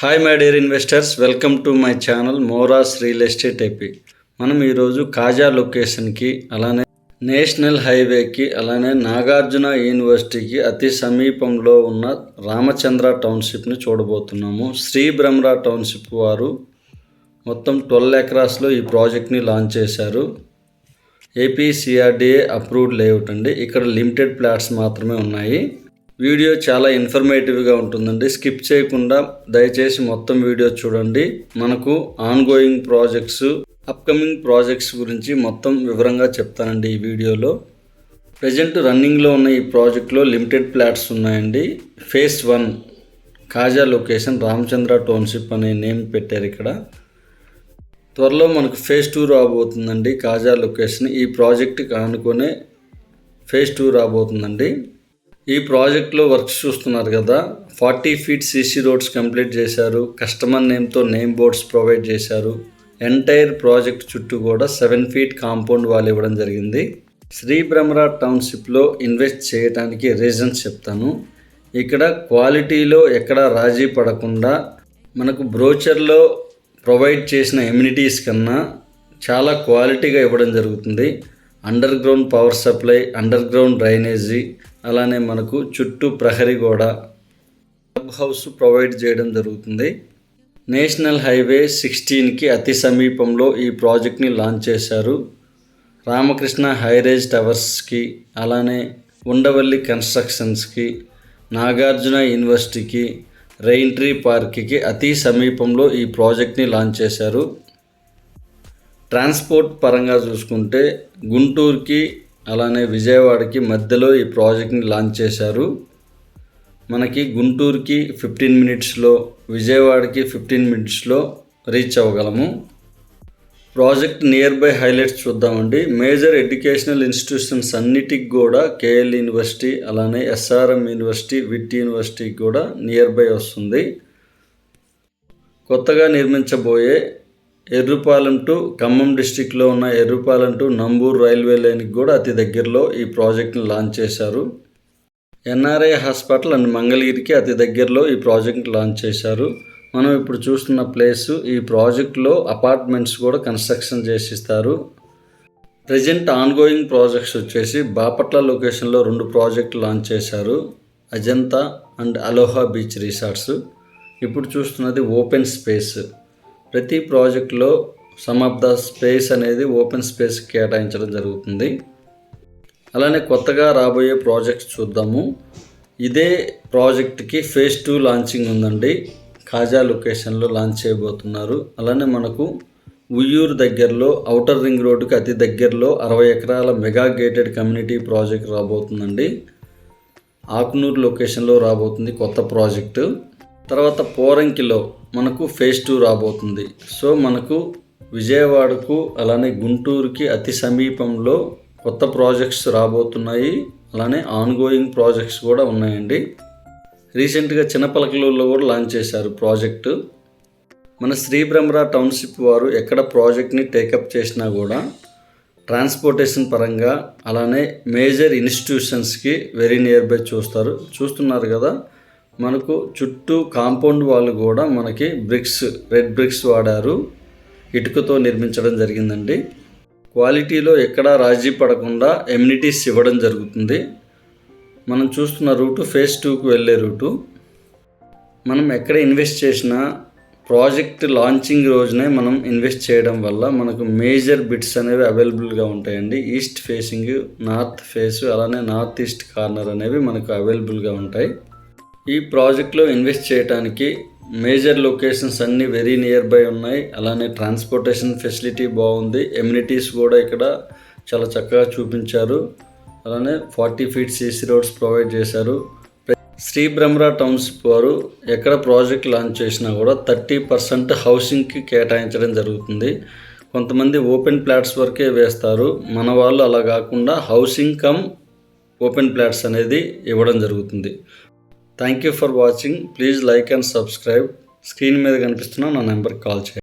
Hi my dear investors welcome to my channel Moras real estate AP మనం ఈరోజు కాజా లొకేషన్కి అలానే నేషనల్ హైవేకి అలానే నాగార్జున యూనివర్సిటీకి అతి సమీపంలో ఉన్న రామచంద్ర టౌన్షిప్ని చూడబోతున్నాము. శ్రీ బ్రహ్మరా టౌన్షిప్ వారు మొత్తం ట్వెల్వ్ ఎకరాస్లో ఈ ప్రాజెక్ట్ని లాంచ్ చేశారు. ఏపీ సిఆర్డిఏ అప్రూవ్డ్ లేఅవుట్ అండి. ఇక్కడ లిమిటెడ్ ప్లాట్స్ మాత్రమే ఉన్నాయి. వీడియో చాలా ఇన్ఫర్మేటివ్గా ఉంటుందండి. స్కిప్ చేయకుండా దయచేసి మొత్తం వీడియో చూడండి. మనకు ఆన్గోయింగ్ ప్రాజెక్ట్స్ అప్కమింగ్ ప్రాజెక్ట్స్ గురించి మొత్తం వివరంగా చెప్తానండి ఈ వీడియోలో. ప్రజెంట్ రన్నింగ్లో ఉన్న ఈ ప్రాజెక్ట్లో లిమిటెడ్ ప్లాట్స్ ఉన్నాయండి. Phase one Kaza location Ramachandra township అనే నేమ్ పెట్టారు ఇక్కడ. త్వరలో మనకు ఫేజ్ టూ రాబోతుందండి. కాజా లొకేషన్ ఈ ప్రాజెక్ట్కి ఆనుకునే ఫేజ్ టూ రాబోతుందండి. ఈ ప్రాజెక్ట్లో వర్క్స్ చూస్తున్నారు కదా forty feet CC roads complete చేశారు కస్టమర్ నేమ్తో నేమ్ బోర్డ్స్ ప్రొవైడ్ చేశారు ఎంటైర్ ప్రాజెక్ట్ చుట్టూ కూడా సెవెన్ ఫీట్ కాంపౌండ్ వాల్ ఇవ్వడం జరిగింది. శ్రీ బ్రహ్మరా టౌన్షిప్లో ఇన్వెస్ట్ చేయడానికి రీజన్స్ చెప్తాను. ఇక్కడ క్వాలిటీలో ఎక్కడ రాజీ పడకుండా మనకు బ్రోచర్లో ప్రొవైడ్ చేసిన ఎమ్యూనిటీస్ కన్నా చాలా క్వాలిటీగా ఇవ్వడం జరుగుతుంది. Underground power supply underground drainage అలానే మనకు చుట్టూ ప్రహరీ గోడ క్లబ్ హౌస్ ప్రొవైడ్ చేయడం జరుగుతుంది. నేషనల్ హైవే సిక్స్టీన్కి అతి సమీపంలో ఈ ప్రాజెక్ట్ని లాంచ్ చేశారు. రామకృష్ణ హైరేజ్ టవర్స్కి అలానే ఉండవల్లి కన్స్ట్రక్షన్స్కి నాగార్జున యూనివర్సిటీకి రెయింట్రీ పార్క్కి అతి సమీపంలో ఈ ప్రాజెక్ట్ని లాంచ్ చేశారు. ట్రాన్స్పోర్ట్ పరంగా చూసుకుంటే గుంటూరుకి అలానే విజయవాడకి మధ్యలో ఈ ప్రాజెక్ట్ని లాంచ్ చేశారు. మనకి గుంటూరుకి ఫిఫ్టీన్ మినిట్స్లో విజయవాడకి ఫిఫ్టీన్ మినిట్స్లో రీచ్ అవ్వగలము. ప్రాజెక్ట్ నియర్ బై హైలైట్స్ చూద్దామండి. మేజర్ ఎడ్యుకేషనల్ ఇన్స్టిట్యూషన్స్ అన్నిటికి కూడా కేఎల్ యూనివర్సిటీ అలానే ఎస్ఆర్ఎం యూనివర్సిటీ విట్ యూనివర్సిటీకి కూడా నియర్ బై వస్తుంది. కొత్తగా నిర్మించబోయే ఎర్రుపాలెం టు ఖమ్మం డిస్టిక్లో ఉన్న ఎర్రుపాలెం టు నంబూర్ రైల్వే లైన్కి కూడా అతి దగ్గరలో ఈ ప్రాజెక్ట్ని లాంచ్ చేశారు. ఎన్ఆర్ఐ హాస్పిటల్ అండ్ మంగళగిరికి అతి దగ్గరలో ఈ ప్రాజెక్ట్ లాంచ్ చేశారు. మనం ఇప్పుడు చూస్తున్న ప్లేస్ ఈ ప్రాజెక్ట్లో అపార్ట్మెంట్స్ కూడా కన్స్ట్రక్షన్ చేసిస్తారు. ప్రజెంట్ ఆన్గోయింగ్ ప్రాజెక్ట్స్ వచ్చేసి బాపట్ల లొకేషన్లో రెండు ప్రాజెక్టులు లాంచ్ చేశారు. Ajanta and Aloha beach resorts. ఇప్పుడు చూస్తున్నది ఓపెన్ స్పేస్. ప్రతి ప్రాజెక్టులో సమ్ ఆఫ్ ద స్పేస్ అనేది ఓపెన్ స్పేస్ కేటాయించడం జరుగుతుంది. అలానే కొత్తగా రాబోయే ప్రాజెక్ట్స్ చూద్దాము. ఇదే ప్రాజెక్ట్కి ఫేజ్ టూ లాంచింగ్ ఉందండి. కాజా లొకేషన్లో లాంచ్ చేయబోతున్నారు. అలానే మనకు ఉయ్యూరు దగ్గరలో ఔటర్ రింగ్ రోడ్డుకి అతి దగ్గరలో అరవై ఎకరాల మెగా గేటెడ్ కమ్యూనిటీ ప్రాజెక్ట్ రాబోతుందండి. ఆకునూరు లొకేషన్లో రాబోతుంది కొత్త ప్రాజెక్టు. తర్వాత పోరంకిలో మనకు ఫేజ్ టూ రాబోతుంది. సో మనకు విజయవాడకు అలానే గుంటూరుకి అతి సమీపంలో కొత్త ప్రాజెక్ట్స్ రాబోతున్నాయి. అలానే ఆన్గోయింగ్ ప్రాజెక్ట్స్ కూడా ఉన్నాయండి. రీసెంట్గా చిన్నపలకలూరులో కూడా లాంచ్ చేశారు ప్రాజెక్టు మన శ్రీబ్రహ్మరా టౌన్షిప్ వారు ఎక్కడ ప్రాజెక్ట్ని టేకప్ చేసినా కూడా ట్రాన్స్పోర్టేషన్ పరంగా అలానే మేజర్ ఇన్స్టిట్యూషన్స్కి వెరీ నియర్ బై చూస్తారు. చూస్తున్నారు కదా? మనకు చుట్టూ కాంపౌండ్ వాళ్ళు కూడా మనకి బ్రిక్స్ రెడ్ బ్రిక్స్ వాడారు. ఇటుకతో నిర్మించడం జరిగిందండి. క్వాలిటీలో ఎక్కడా రాజీ పడకుండా ఎమ్యూనిటీస్ ఇవ్వడం జరుగుతుంది. మనం చూస్తున్న రూటు ఫేజ్ టూకు వెళ్ళే రూటు. మనం ఎక్కడ ఇన్వెస్ట్ చేసినా ప్రాజెక్ట్ లాంచింగ్ రోజునే మనం ఇన్వెస్ట్ చేయడం వల్ల మనకు మేజర్ బిట్స్ అనేవి అవైలబుల్గా ఉంటాయండి. ఈస్ట్ ఫేసింగ్ నార్త్ ఫేస్ అలానే నార్త్ ఈస్ట్ కార్నర్ అనేవి మనకు అవైలబుల్గా ఉంటాయి. ఈ ప్రాజెక్ట్లో ఇన్వెస్ట్ చేయడానికి మేజర్ లొకేషన్స్ అన్నీ వెరీ నియర్ బై ఉన్నాయి. అలానే ట్రాన్స్పోర్టేషన్ ఫెసిలిటీ బాగుంది. ఎమ్యూనిటీస్ కూడా ఇక్కడ చాలా చక్కగా చూపించారు. అలానే forty feet CC roads provide చేశారు. శ్రీ బ్రహ్మరా టౌన్షిప్ వారు ఎక్కడ ప్రాజెక్ట్ లాంచ్ చేసినా కూడా థర్టీ పర్సెంట్ హౌసింగ్కి కేటాయించడం జరుగుతుంది. కొంతమంది ఓపెన్ ప్లాట్స్ వరకే వేస్తారు. మన వాళ్ళు అలా కాకుండా హౌసింగ్ కమ్ ఓపెన్ ప్లాట్స్ అనేది ఇవ్వడం జరుగుతుంది. Thank you for watching please like and subscribe screen మీద కనిపిస్తున్న నా నెంబర్కి కాల్ చేయండి.